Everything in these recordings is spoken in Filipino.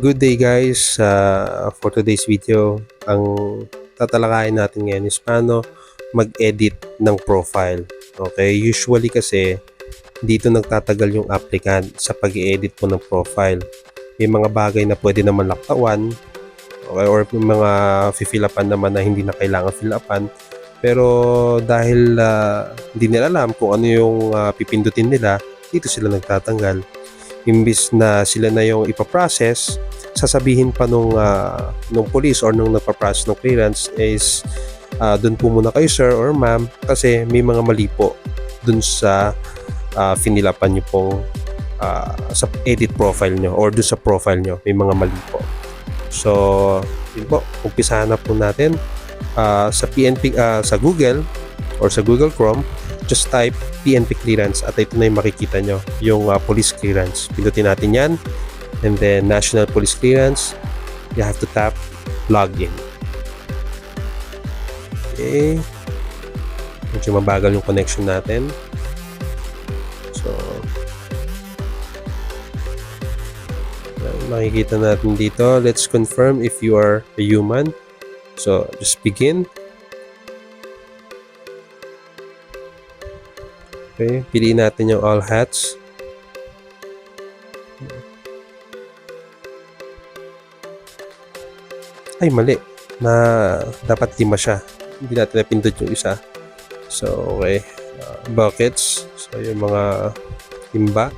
Good day guys! Uh, for today's video, ang tatalakayin natin ngayon is paano mag-edit ng profile. Okay, usually kasi dito nagtatagal yung applicant sa pag edit po ng profile. May mga bagay na pwede naman laktawan okay, or mga fill naman na hindi na kailangan fill upan. Pero dahil uh, hindi nila alam kung ano yung uh, pipindutin nila, dito sila nagtatanggal. Imbis na sila na yung ipaprocess, sasabihin pa nung, uh, nung police or nung nagpa-process ng clearance is uh, dun po muna kayo sir or ma'am kasi may mga mali po dun sa uh, finilapan nyo pong uh, sa edit profile nyo or dun sa profile nyo may mga mali po. So yun po umpisahan na po natin uh, sa PNP uh, sa Google or sa Google Chrome just type PNP clearance at ito na yung makikita nyo yung uh, police clearance. Pindutin natin yan and then national police clearance you have to tap login. Okay. Medyo mabagal yung connection natin. So makikita natin dito. Let's confirm if you are a human. So just begin. Okay piliin natin yung all hats ay mali na dapat lima siya. Hindi natin napindot yung isa. So okay. Uh, buckets. So yung mga timba.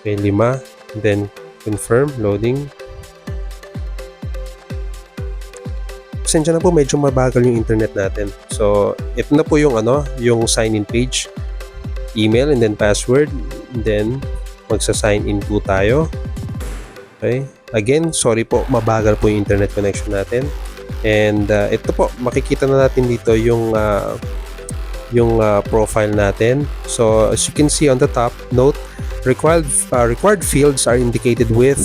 Okay lima. Then confirm loading. Pasensya na po medyo mabagal yung internet natin. So ito na po yung ano yung sign in page email and then password. And then magsa sign in po tayo. Okay Again, sorry po, mabagal po yung internet connection natin. And uh, ito po, makikita na natin dito yung uh, yung uh, profile natin. So, as you can see on the top, note, required uh, required fields are indicated with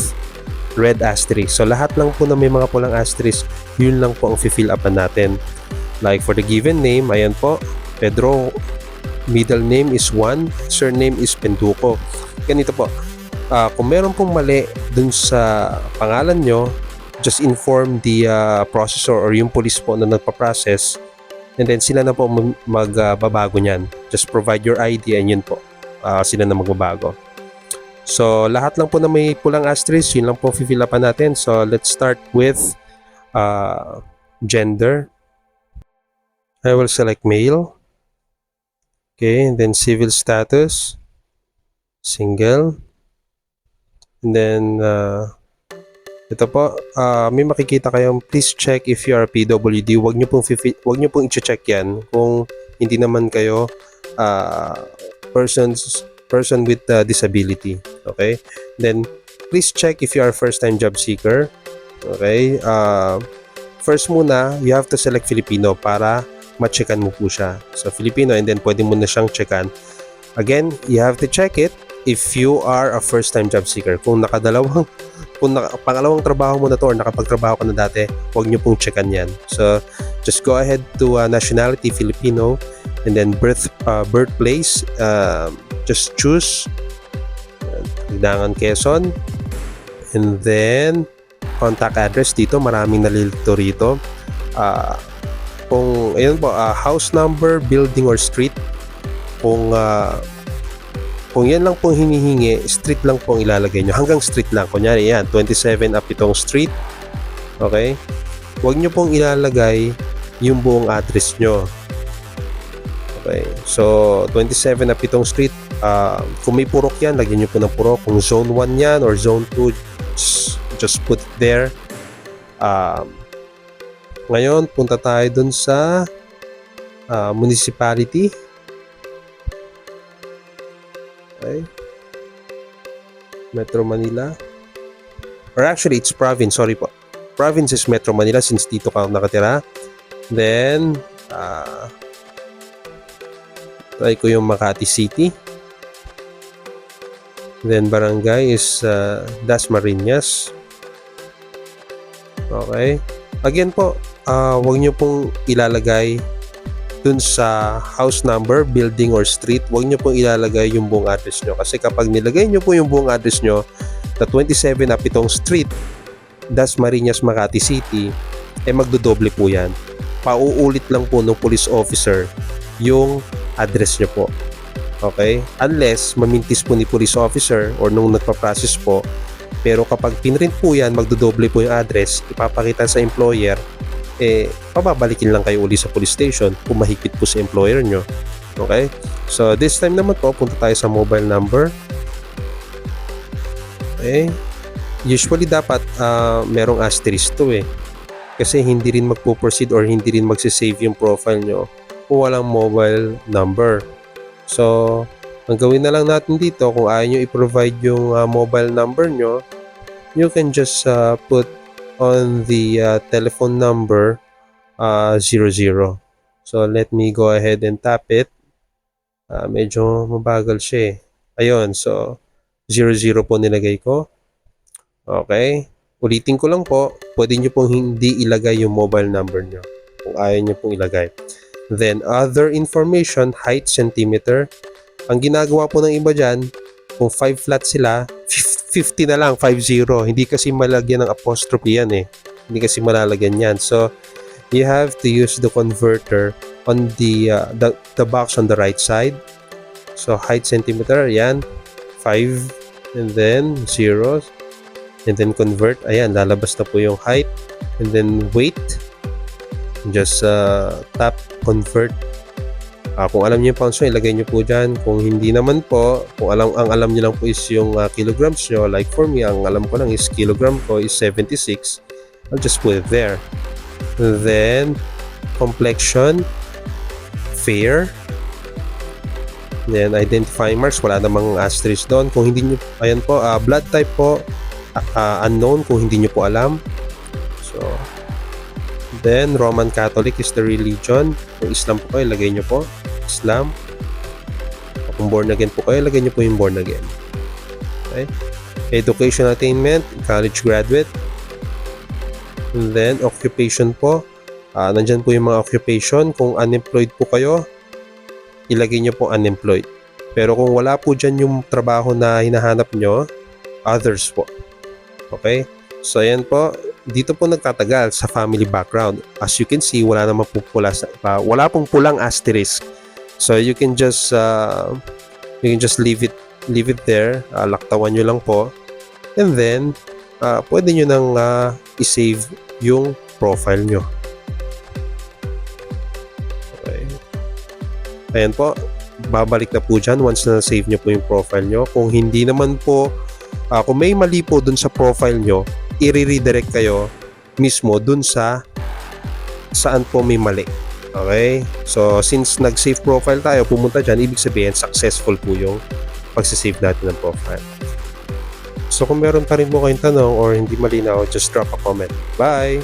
red asterisk. So, lahat lang po na may mga pulang asterisk, yun lang po ang fill upan natin. Like for the given name, ayan po, Pedro, middle name is 1, surname is Penduko. Ganito po, uh, kung meron pong mali dun sa pangalan nyo, just inform the uh, processor or yung police po na nagpa-process and then sila na po magbabago uh, niyan. Just provide your ID and yun po. Uh, sila na magbabago. So, lahat lang po na may pulang asterisk, yun lang po fill upan natin. So, let's start with uh, gender. I will select male. Okay, and then civil status, single. And then, uh, ito po, uh, may makikita kayong please check if you are PWD. Huwag nyo pong, wag nyo pong i-check yan kung hindi naman kayo uh, persons, person with uh, disability. Okay? Then, please check if you are first-time job seeker. Okay? Uh, first muna, you have to select Filipino para ma-checkan mo po siya. So, Filipino and then pwede mo na siyang checkan. Again, you have to check it if you are a first-time job seeker, kung nakadalawang, kung naka, pangalawang trabaho mo na to or nakapagtrabaho ka na dati, huwag nyo pong checkan yan. So, just go ahead to uh, nationality Filipino and then birth uh, birthplace, uh, just choose Hidangan Quezon and then contact address dito, maraming nalilito rito. Uh, kung, ayun po, uh, house number, building or street, kung uh, kung yan lang pong hinihingi, street lang pong ilalagay nyo. Hanggang street lang. Kunyari yan, 27 up itong street. Okay? Huwag nyo pong ilalagay yung buong address nyo. Okay. So, 27 up itong street. Uh, kung may purok yan, lagyan nyo po ng purok. Kung zone 1 yan or zone 2, just, just put it there. Um, ngayon, punta tayo dun sa uh, municipality. Metro Manila. Or actually, it's province. Sorry po. Province is Metro Manila since dito ka nakatira. Then, uh, try ko yung Makati City. Then, barangay is uh, Dasmariñas. Okay. Again po, uh, huwag nyo pong ilalagay dun sa house number, building or street, huwag nyo pong ilalagay yung buong address nyo. Kasi kapag nilagay nyo po yung buong address nyo, the 27 na pitong street, Das Marinas, Makati City, eh magdodoble po yan. Pauulit lang po ng police officer yung address nyo po. Okay? Unless mamintis po ni police officer or nung nagpa-process po, pero kapag pinrint po yan, magdodoble po yung address, ipapakita sa employer, eh, pababalikin lang kayo uli sa police station kung mahigpit po sa employer nyo. Okay? So, this time naman po, punta tayo sa mobile number. Okay? Usually dapat ah, merong asterisk to eh. Kasi hindi rin magpo-proceed or hindi rin magsisave yung profile nyo kung walang mobile number. So, ang gawin na lang natin dito, kung ayaw nyo i-provide yung ah, mobile number nyo, you can just ah, put on the ah, telephone number uh, 00. So, let me go ahead and tap it. Ah, medyo mabagal siya eh. Ayun, so 00 po nilagay ko. Okay. Ulitin ko lang po, pwede nyo pong hindi ilagay yung mobile number nyo kung ayaw nyo pong ilagay. Then, other information, height, centimeter. Ang ginagawa po ng iba dyan, kung 5 flat sila, 50 na lang, 50. Hindi kasi malagyan ng apostrophe yan eh. Hindi kasi malalagyan yan. So, you have to use the converter on the, uh, the, the box on the right side. So, height centimeter, yan. 5 and then 0 and then convert. Ayan, lalabas na po yung height. And then weight. Just uh, tap convert. Ah, kung alam niyo yung pounds nyo, ilagay niyo po dyan. Kung hindi naman po, kung alam, ang alam niyo lang po is yung uh, kilograms nyo, like for me, ang alam ko lang is kilogram ko is 76. I'll just put it there. Then, complexion, fair, then identifying marks, wala namang asterisk doon. Kung hindi nyo, ayan po, ah, blood type po, ah, unknown kung hindi nyo po alam. So, then Roman Catholic is the religion. Kung Islam po kayo, lagay nyo po. Islam. Kung born again po kayo, lagay nyo po yung born again. Okay? Education attainment, college graduate. And then, occupation po. Ah, nandyan po yung mga occupation. Kung unemployed po kayo, ilagay nyo po unemployed. Pero kung wala po dyan yung trabaho na hinahanap nyo, others po. Okay? So, ayan po. Dito po nagtatagal sa family background. As you can see, wala naman po pula sa, uh, wala pong pulang asterisk. So, you can just uh, you can just leave it leave it there. Uh, laktawan nyo lang po. And then, uh, pwede nyo nang uh, isave yung profile nyo. Okay. Ayan po. Babalik na po dyan once na save nyo po yung profile nyo. Kung hindi naman po, uh, kung may mali po dun sa profile nyo, i-redirect kayo mismo dun sa saan po may mali. Okay? So, since nag-save profile tayo, pumunta dyan, ibig sabihin, successful po yung pagsisave natin ng profile. So, kung meron pa rin po kayong tanong or hindi malinaw, just drop a comment. Bye!